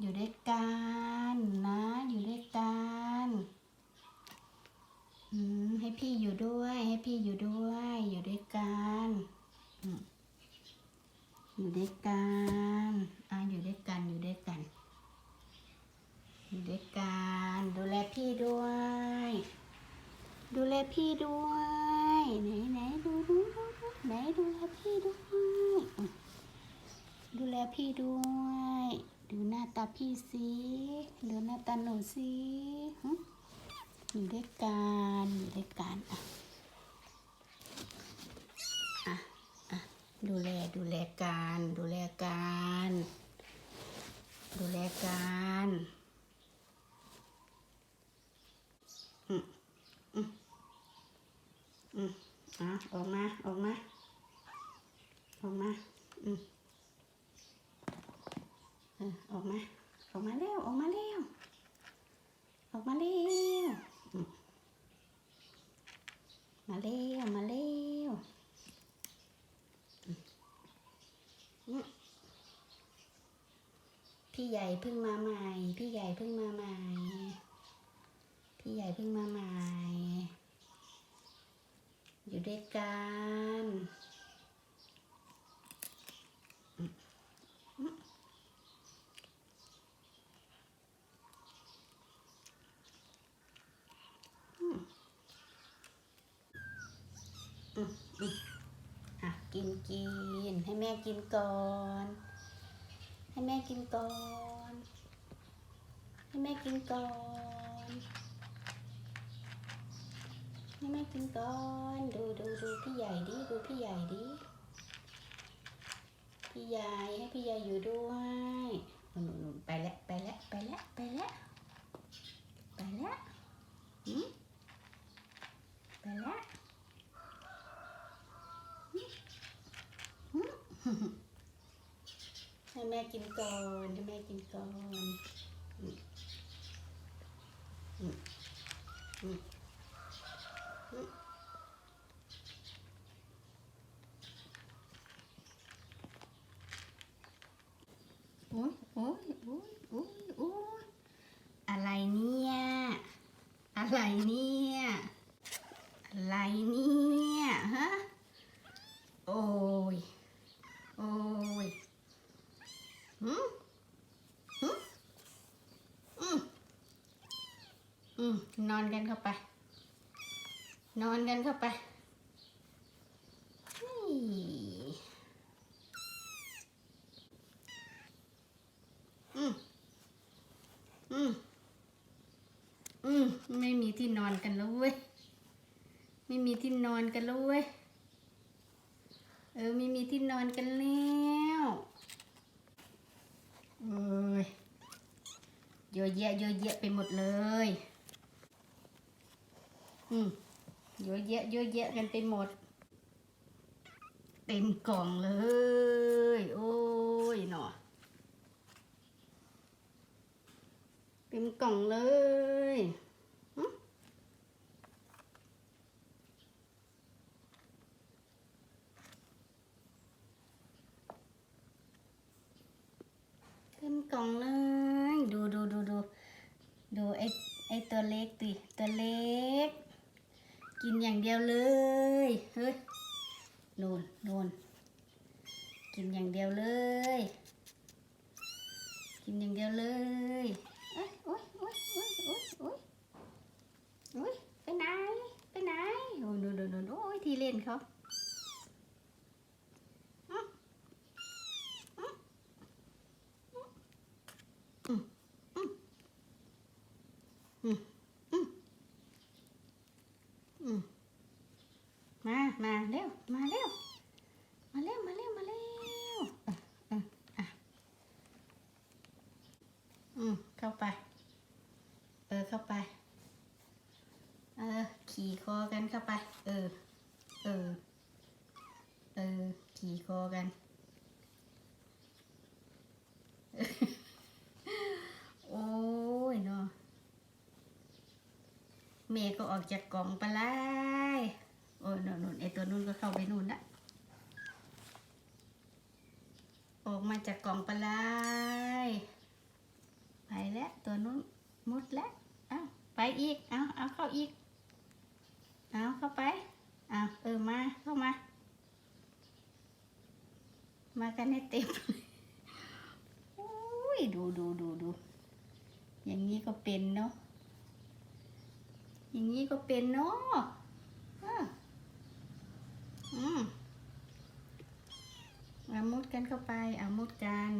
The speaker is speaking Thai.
อยู่ด้วยกันนะ อยู่ด้วยกันให้พี่อยู่ด้วย ให้พี่อยู่ด้วย อยู่ด้วยกันอยู่ด้วยกันอะอยู่ด้วยกัน อยู่ด้วยกัน อยู่ด้วยกัน ดูแลพี่ด้วย ดูแลพี่ด้วย ไหนไหนดูดูดูไหนดูแลพี่ด้วย ดูแลพี่ด้วย ดูหน้าตาพี่สิดูหน้าตาหนูสิอยู่ด้วยกันอยู่ด้วยกันอะอะอะดูแลดูแลกันดูแลกันดูแลกันอืมอืมอืมอะออกมาออกมาออกมาอืม ออกมา ออกมาเร็วออกมาเร็วออกมาเร็วมาเร็ว มาเร็วพี่ใหญ่เพิ่งมาใหม่ พี่ใหญ่เพิ่งมาใหม่ พี่ใหญ่เพิ่งมาใหม่ อยู่ด้วยกัน อะกินกินให้แม่กินก่อน ให้แม่กินก่อน ให้แม่กินก่อน ให้แม่กินก่อน ดูดูดูพี่ใหญ่ดิ ดูพี่ใหญ่ดิ พี่ใหญ่ให้พี่ใหญ่อยู่ด้วยหนุนหนุนไปแล้วไปแล้วไปแล้วไปแล้วไปแล้วหืมไปแล้ว ให้แม่ กินก่อนให้แม่กินก่อนอืมอืมอืมอืมโอ้ยโอ้ยโอ้ยโอ้ยโอ้ยอะไรเนี่ย อะไรเนี่ย อะไรเนี่ยฮะ โอ้ย โอ้ยหืมหืมอืมอืม นอนกันเข้าไป นอนกันเข้าไปอืมอืมอืมไม่มีที่นอนกันแล้วเว้ย ไม่มีที่นอนกันแล้วเว้ย เออ ไม่มีที่นอนกันแล้วเอ้ยเยอะแยะเยอะแยะไปหมดเลย อืมเยอะแยะเยอะแยะกันไปหมด เต็มกล่องเลย โอ้ยหนอเต็มกล่องเลยเต็มกล่องเลย ดูดูดูดูดูไอไอตัวเล็กติตัวเล็ก กินอย่างเดียวเลย เฮ้ยโน่นโน่นกินอย่างเดียวเลย กินอย่างเดียวเลยเอ้ยโอ้ยโอ้ยโอ้ยโอ้ยโอ้ยโอ้ยไปไหน ไปไหน โอ้ยดูดูดูดูโอ้ยที่เล่นเขาอืมมา มาเร็ว มาเร็ว มาเร็ว มาเร็ว มาเร็วอะอะอะอืม เข้าไป เออ เข้าไป เออ ขี่คอกันเข้าไป เออ เออ เออ ขี่คอกัน โอ้ยเนาะเมย์ก็ออกจากกล่องไปไล่โอ้ยนนนู่นไอตัวนู้นก็เข้าไปนู่นละออกมาจากกล่องไปลาไหลแล้วตัวนู้นมุดแล้ว เอาไปอีก เอาเอาเข้าอีก เอาเข้าไปเอาเออมาเข้ามา มากันให้เต็มอุ้ยดูดูดูดูอย่างนี้ก็เป็นเนาะอย่างนี้ก็เป็นเนาะอออืมเอามุดกันเข้าไปเอามุดกัน